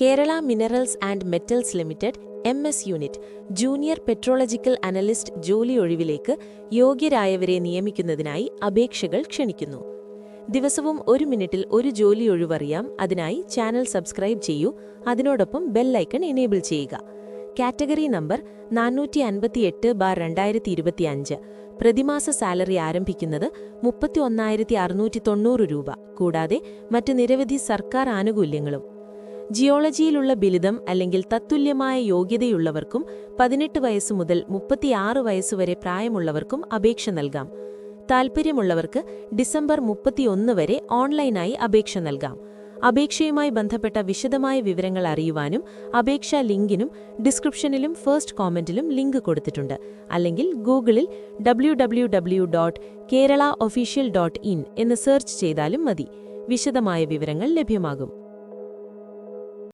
Kerala minerals and metals limited M S unit junior petrological analyst ജോലി ഒഴിവിലേക്ക് യോഗ്യരായവരെ നിയമിക്കുന്നതിനായി അപേക്ഷകൾ ക്ഷണിക്കുന്നു. ദിവസവും ഒരു മിനിറ്റിൽ ഒരു ജോലി ഒഴിവറിയാം. അതിനായി ചാനൽ സബ്സ്ക്രൈബ് ചെയ്യൂ. അതിനോടൊപ്പം ബെല്ലൈക്കൺ എനേബിൾ ചെയ്യുക. കാറ്റഗറി നമ്പർ നാനൂറ്റി അൻപത്തിയെട്ട് ബാർ രണ്ടായിരത്തി ഇരുപത്തിയഞ്ച് പ്രതിമാസ സാലറി ആരംഭിക്കുന്നത് മുപ്പത്തി ഒന്നായിരത്തി അറുന്നൂറ്റി തൊണ്ണൂറ് രൂപ. കൂടാതെ മറ്റ് നിരവധി സർക്കാർ ആനുകൂല്യങ്ങളും. ജിയോളജിയിലുള്ള ബിരുദം അല്ലെങ്കിൽ തത്തുല്യമായ യോഗ്യതയുള്ളവർക്കും പതിനെട്ട് വയസ്സ് മുതൽ മുപ്പത്തിയാറ് വയസ്സുവരെ പ്രായമുള്ളവർക്കും അപേക്ഷ നൽകാം. താൽപ്പര്യമുള്ളവർക്ക് ഡിസംബർ മുപ്പത്തിയൊന്ന് വരെ ഓൺലൈനായി അപേക്ഷ നൽകാം. അപേക്ഷയുമായി ബന്ധപ്പെട്ട വിശദമായ വിവരങ്ങൾ അറിയുവാനും അപേക്ഷാ ലിങ്കിനും ഡിസ്ക്രിപ്ഷനിലും ഫസ്റ്റ് കോമന്റിലും ലിങ്ക് കൊടുത്തിട്ടുണ്ട്. അല്ലെങ്കിൽ ഗൂഗിളിൽ W W dot Kerala official dot in എന്ന് സെർച്ച് ചെയ്താലും മതി. വിശദമായ വിവരങ്ങൾ ലഭ്യമാകും.